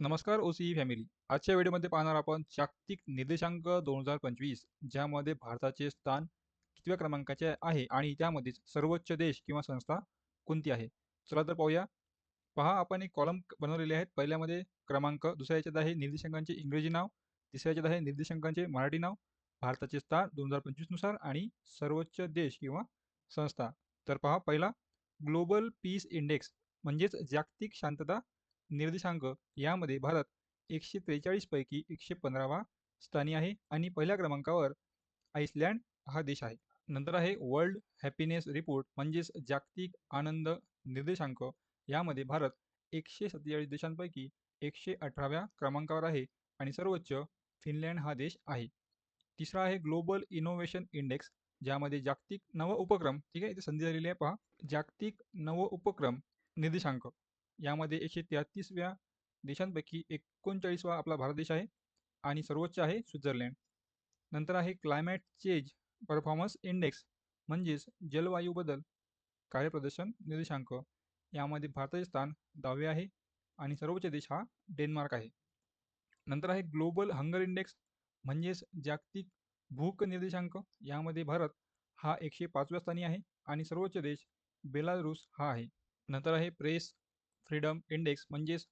नमस्कार ओ C family. आजच्या व्हिडिओमध्ये पाहणार आपण जागतिक निर्देशांक दोन हजार पंचवीस ज्यामध्ये भारताचे स्थान कितव्या क्रमांकाचे आहे आणि त्यामध्येच सर्वोच्च देश किंवा संस्था कोणती आहे? चला तर पाहूया. पहा आपण एक कॉलम बनवलेले आहेत. पहिल्यामध्ये क्रमांक दुसऱ्या याच्यात आहे निर्देशांकांचे इंग्रजी नाव तिसऱ्या याच्यात आहे निर्देशांकांचे मराठी नाव भारताचे स्थान दोन हजार पंचवीसनुसार आणि सर्वोच्च देश किंवा संस्था. तर पहा पहिला ग्लोबल पीस इंडेक्स म्हणजेच जागतिक शांतता निर्देशांक यामध्ये भारत एकशे त्रेचाळीसपैकी एकशे पंधरावा स्थानी आहे आणि पहिल्या क्रमांकावर आईसलँड हा देश आहे. नंतर आहे वर्ल्ड हॅपीनेस रिपोर्ट म्हणजेच जागतिक आनंद निर्देशांक. यामध्ये भारत एकशे सत्तेचाळीस देशांपैकी एकशे अठराव्या क्रमांकावर आहे आणि सर्वोच्च फिनलँड हा देश आहे. तिसरा आहे ग्लोबल इनोव्हेशन इंडेक्स ज्यामध्ये जागतिक नव उपक्रम ठीक आहे इथे संधी झालेली आहे पहा जागतिक नव उपक्रम निर्देशांक. यामध्ये एकशे तेहतीसव्या देशांपैकी एकोणचाळीसवा आपला भारत देश आहे आणि सर्वोच्च आहे स्वित्झर्लंड. नंतर आहे क्लायमॅट चेंज परफॉर्मन्स इंडेक्स म्हणजेच जलवायू बदल कार्यप्रदर्शन निर्देशांक. यामध्ये भारताचे स्थान दहावे आहे आणि सर्वोच्च देश हा डेन्मार्क आहे. नंतर आहे ग्लोबल हंगर इंडेक्स म्हणजेच जागतिक भूक निर्देशांक. यामध्ये भारत हा एकशे पाचव्या स्थानी आहे आणि सर्वोच्च देश बेलारूस हा आहे. नंतर आहे प्रेस फ्रीडम इंडेक्स म्हणजेच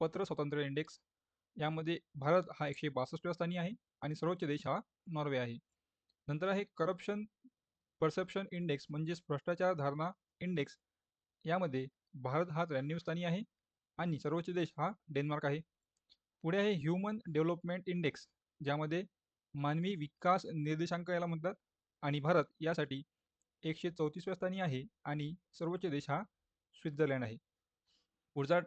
पत्र स्वातंत्र्य इंडेक्स. यामध्ये भारत हा एकशे बासष्टव्या स्थानी आहे आणि सर्वोच्च देश हा नॉर्वे आहे. नंतर आहे करप्शन परसेप्शन इंडेक्स म्हणजेच भ्रष्टाचार धारणा इंडेक्स. यामध्ये भारत हा त्र्याण्णव स्थानी आहे आणि सर्वोच्च देश हा डेन्मार्क आहे. पुढे आहे ह्युमन डेव्हलपमेंट इंडेक्स ज्यामध्ये मानवी विकास निर्देशांक याला म्हणतात आणि भारत यासाठी एकशे चौतीसव्या स्थानी आहे आणि सर्वोच्च देश हा स्वित्झर्लंड आहे. पुढचा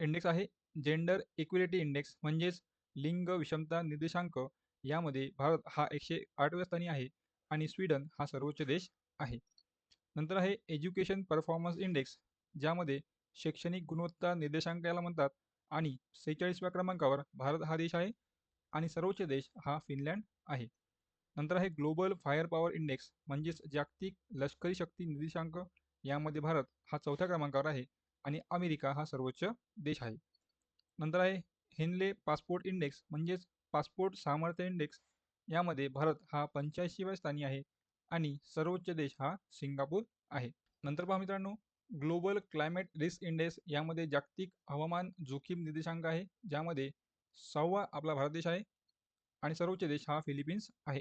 इंडेक्स आहे. जेंडर इक्विलिटी इंडेक्स म्हणजेच लिंग विषमता निर्देशांक यामध्ये भारत हा एकशे आठव्या स्थानी आहे आणि स्वीडन हा सर्वोच्च देश आहे. नंतर आहे एज्युकेशन परफॉर्मन्स इंडेक्स ज्यामध्ये शैक्षणिक गुणवत्ता निर्देशांक याला म्हणतात आणि सेहेचाळीसव्या क्रमांकावर भारत हा देश आहे आणि सर्वोच्च देश हा फिनलँड आहे. नंतर आहे ग्लोबल फायर पॉवर इंडेक्स म्हणजेच जागतिक लष्करी शक्ती निर्देशांक. यामध्ये भारत हा चौथ्या क्रमांकावर आहे आणि अमेरिका हा सर्वोच्च देश आहे. नंतर आहे हेनले पासपोर्ट इंडेक्स म्हणजेच पासपोर्ट सामर्थ्य इंडेक्स. यामध्ये भारत हा पंच्याऐंशीव्या स्थानी आहे आणि सर्वोच्च देश हा सिंगापूर आहे. नंतर पहा मित्रांनो ग्लोबल क्लायमेट रिस्क इंडेक्स यामध्ये जागतिक हवामान जोखीम निर्देशांक आहे ज्यामध्ये सहावा आपला भारत देश आहे आणि सर्वोच्च देश हा फिलिपिन्स आहे.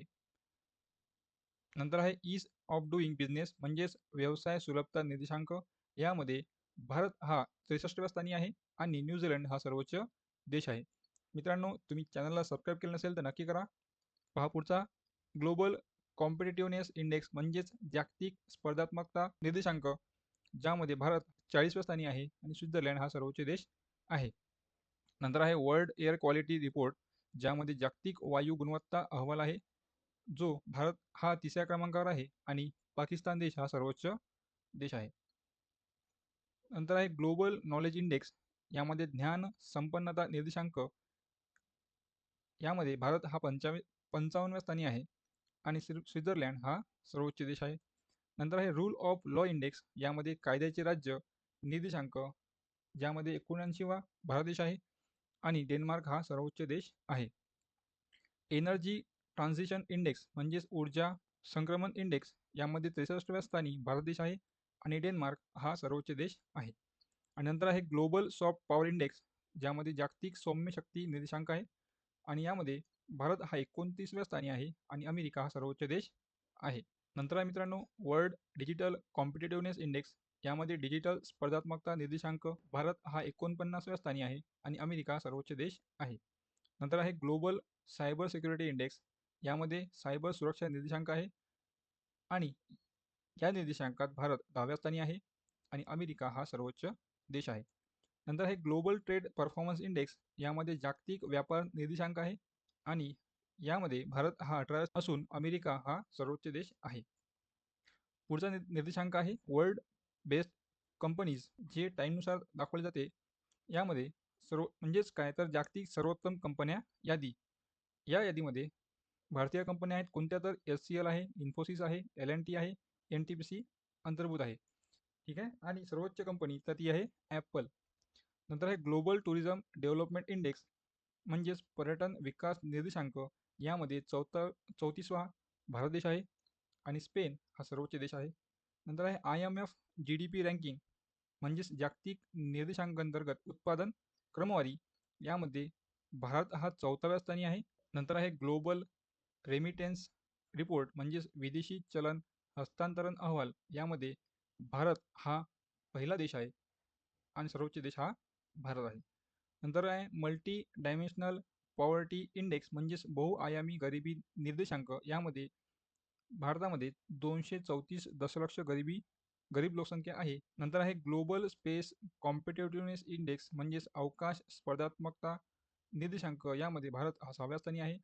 नंतर आहे ईज ऑफ डुईंग बिझनेस म्हणजेच व्यवसाय सुलभता निर्देशांक. यामध्ये भारत हा त्रेसष्टव्या स्थानी आहे आणि न्यूझीलंड हा सर्वोच्च देश आहे. मित्रांनो तुम्ही चॅनलला सबस्क्राईब केलं नसेल तर नक्की करा. पहा पुढचा. ग्लोबल कॉम्पिटेटिव्हनेस इंडेक्स म्हणजेच जागतिक स्पर्धात्मकता निर्देशांक ज्यामध्ये भारत चाळीसव्या स्थानी आहे आणि स्वित्झर्लंड हा सर्वोच्च देश आहे. नंतर आहे वर्ल्ड एअर क्वालिटी रिपोर्ट ज्यामध्ये जागतिक वायू गुणवत्ता अहवाल आहे जो भारत हा तिसऱ्या क्रमांकावर आहे आणि पाकिस्तान देश हा सर्वोच्च देश आहे. नंतर आहे ग्लोबल नॉलेज इंडेक्स. यामध्ये ज्ञान संपन्नता निर्देशांक. यामध्ये भारत हा पंचावे पंचावन्नव्या स्थानी आहे. आणि स्वित्झर्लंड हा सर्वोच्च देश आहे. नंतर आहे रूल ऑफ लॉ इंडेक्स. यामध्ये कायद्याचे राज्य निर्देशांक. ज्यामध्ये एकोणऐंशीवा भारत देश आहे. आणि डेन्मार्क हा सर्वोच्च देश आहे. एनर्जी ट्रान्झिशन इंडेक्स म्हणजेच ऊर्जा संक्रमण इंडेक्स. यामध्ये त्रेसष्टव्या स्थानी भारत देश आहे. आणि डेन्मार्क हा सर्वोच्च देश आहे. आणि नंतर आहे ग्लोबल सॉफ्ट पॉवर इंडेक्स ज्यामध्ये जागतिक सौम्य शक्ती निर्देशांक आहे. आणि यामध्ये भारत हा एकोणतीसव्या स्थानी आहे आणि अमेरिका हा सर्वोच्च देश आहे. नंतर आहे मित्रांनो वर्ल्ड डिजिटल कॉम्पिटेटिव्हनेस इंडेक्स यामध्ये डिजिटल स्पर्धात्मकता निर्देशांक भारत हा एकोणपन्नासव्या स्थानी आहे आणि अमेरिका सर्वोच्च देश आहे. नंतर आहे ग्लोबल सायबर सिक्युरिटी इंडेक्स यामध्ये सायबर सुरक्षा निर्देशांक आहे. आणि या निर्देशांकात भारत दहाव्या स्थानी आहे आणि अमेरिका हा सर्वोच्च देश आहे. नंतर आहे ग्लोबल ट्रेड परफॉर्मन्स इंडेक्स यामध्ये जागतिक व्यापार निर्देशांक आहे आणि यामध्ये भारत हा अठरा असून अमेरिका हा सर्वोच्च देश आहे. पुढचा निर्देशांक आहे वर्ल्ड बेस्ट कंपनीज जे टाईमनुसार दाखवले जाते. यामध्ये सर्व म्हणजेच काय? तर जागतिक सर्वोत्तम कंपन्या यादी. या यादीमध्ये भारतीय कंपन्या आहेत. कोणत्या? तर एस सी एल आहे इन्फोसिस आहे एल एन टी आहे एन टी पी सी अंतर्भूत आहे. ठीक आहे? आणि सर्वोच्च कंपनी तर ती आहे ॲपल नंतर आहे ग्लोबल टुरिझम डेव्हलपमेंट इंडेक्स म्हणजेच पर्यटन विकास निर्देशांक. यामध्ये चौथा चौतीसवा भारत देश आहे आणि स्पेन हा सर्वोच्च देश आहे. नंतर आहे I M F G D P ranking म्हणजेच जागतिक निर्देशांकांतर्गत उत्पादन क्रमवारी. यामध्ये भारत हा चौथाव्या स्थानी आहे. नंतर आहे ग्लोबल रेमिटेन्स रिपोर्ट म्हणजेच विदेशी चलन हस्तांतरण अहवाल यामध्ये भारत हा पहिला देश आहे आणि सर्वोच्च देश हा भारत आहे. नंतर आहे मल्टी डायमेन्शनल पॉवर्टी इंडेक्स म्हणजेच बहुआयामी गरिबी निर्देशांक. यामध्ये भारतामध्ये दोनशे चौतीस दशलक्ष गरिबी गरीब लोकसंख्या आहे. नंतर आहे ग्लोबल स्पेस कॉम्पिटेटिव्हनेस इंडेक्स म्हणजेच अवकाश स्पर्धात्मकता निर्देशांक. यामध्ये भारत हा सहाव्या स्थानी आहे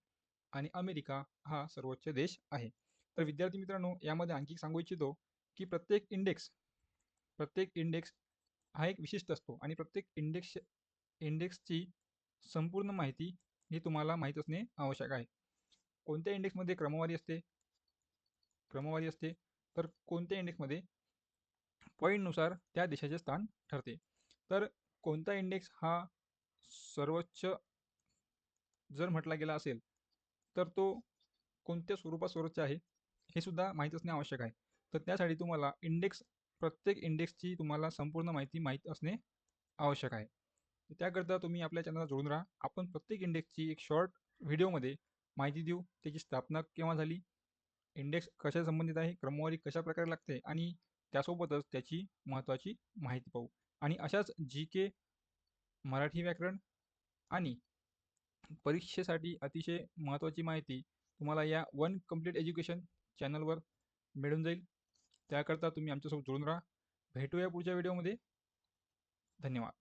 आणि अमेरिका हा सर्वोच्च देश आहे. तर विद्यार्थी मित्रांनो यामध्ये आणखी सांगू इच्छितो की प्रत्येक इंडेक्स प्रत्येक इंडेक्स हा एक विशिष्ट असतो आणि प्रत्येक इंडेक्स इंडेक्सची संपूर्ण माहिती ही तुम्हाला माहीत असणे आवश्यक आहे. कोणत्या इंडेक्समध्ये क्रमवारी असते? क्रमवारी असते. तर कोणत्या इंडेक्समध्ये पॉईंटनुसार त्या देशाचे स्थान ठरते? तर कोणता इंडेक्स हा सर्वोच्च जर म्हटला गेला असेल तर तो कोणत्या स्वरूपात सर्वोच्च आहे? हे सुद्धा माहीत असणे आवश्यक आहे. तर त्यासाठी तुम्हाला इंडेक्स प्रत्येक इंडेक्सची तुम्हाला संपूर्ण माहिती माहीत असणे आवश्यक आहे. त्याकरता तुम्ही आपल्या चॅनलला जोडून राहा. आपण प्रत्येक इंडेक्सची एक शॉर्ट व्हिडिओमध्ये माहिती देऊ. त्याची स्थापना केव्हा झाली? इंडेक्स कशा संबंधित आहे? क्रमवारी कशा प्रकारे लागते? आणि त्यासोबतच त्याची महत्त्वाची माहिती पाहू. आणि अशाच जी के मराठी व्याकरण आणि परीक्षेसाठी अतिशय महत्त्वाची माहिती तुम्हाला या वन कंप्लीट एज्युकेशन चॅनलवर मिळून जाईल. त्याकरता तुम्ही आमच्यासोबत जोडून राहा. भेटूया पुढच्या व्हिडिओमध्ये. धन्यवाद.